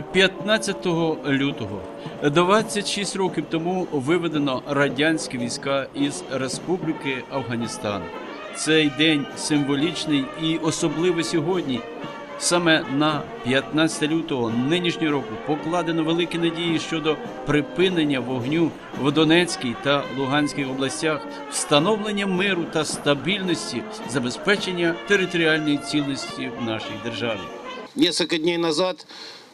15 лютого 26 років тому виведено радянські війська із Республіки Афганістан. Цей день символічний і особливий сьогодні. Саме на 15 лютого нинішнього року покладено великі надії щодо припинення вогню в Донецькій та Луганській областях, встановлення миру та стабільності, забезпечення територіальної цілісності в нашій державі. Несколько дней назад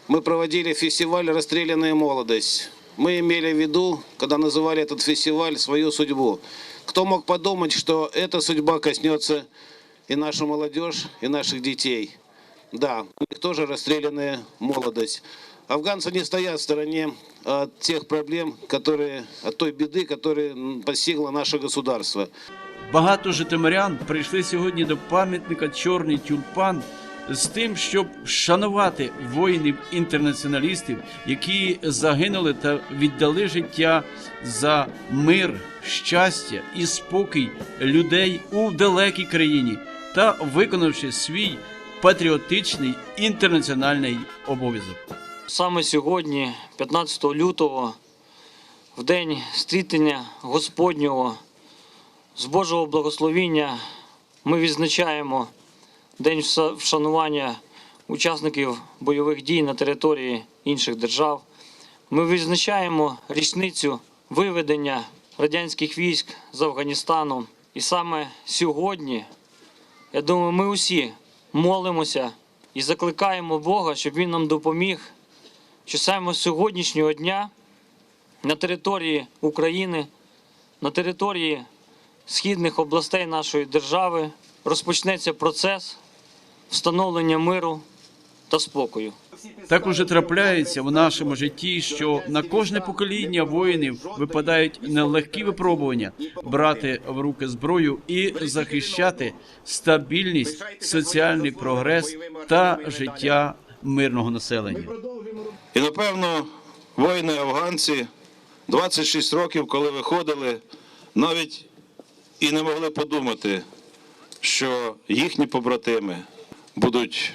мы проводили фестиваль «Расстрелянная молодость». Мы имели в виду, когда называли этот фестиваль, свою судьбу. Кто мог подумать, что эта судьба коснется и нашу молодежь, и наших детей. Да, у них тоже расстрелянная молодость. Афганцы не стоят в стороне от тех проблем, которые, от той беды, которая постигла наше государство. Багато житомирян прийшли сьогодні до пам'ятника Чорний тюльпан з тим, щоб шанувати воїнів-інтернаціоналістів, які загинули та віддали життя за мир, щастя і спокій людей у далекій країні та виконавши свій патріотичний інтернаціональний обов'язок. Саме сьогодні, 15 лютого, в день стрітення Господнього, з Божого благословіння, ми відзначаємо День вшанування учасників бойових дій на території інших держав. Ми відзначаємо річницю виведення радянських військ з Афганістану. І саме сьогодні, я думаю, ми усі молимося і закликаємо Бога, щоб Він нам допоміг що саме сьогоднішнього дня на території України, на території східних областей нашої держави розпочнеться процес встановлення миру та спокою. Так уже трапляється в нашому житті, що на кожне покоління воїнів випадають нелегкі випробування брати в руки зброю і захищати стабільність, соціальний прогрес та життя мирного населення. І напевно, воїни афганці 26 років, коли виходили, навіть і не могли подумати, що їхні побратими будуть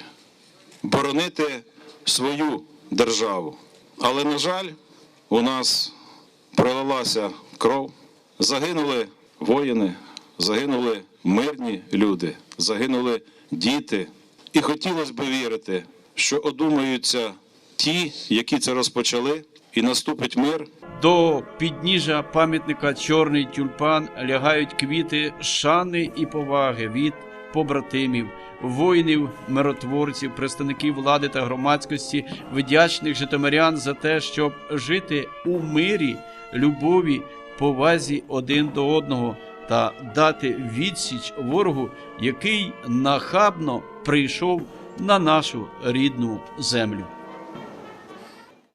боронити свою державу. Але, на жаль, у нас пролилася кров, загинули воїни, загинули мирні люди, загинули діти. І хотілося б вірити, що одумаються ті, які це розпочали, і наступить мир. До підніжжя пам'ятника Чорний тюльпан лягають квіти шани і поваги від побратимів, воїнів, миротворців, представників влади та громадськості, вдячних житомирян за те, щоб жити у мирі, любові, повазі один до одного та дати відсіч ворогу, який нахабно прийшов на нашу рідну землю.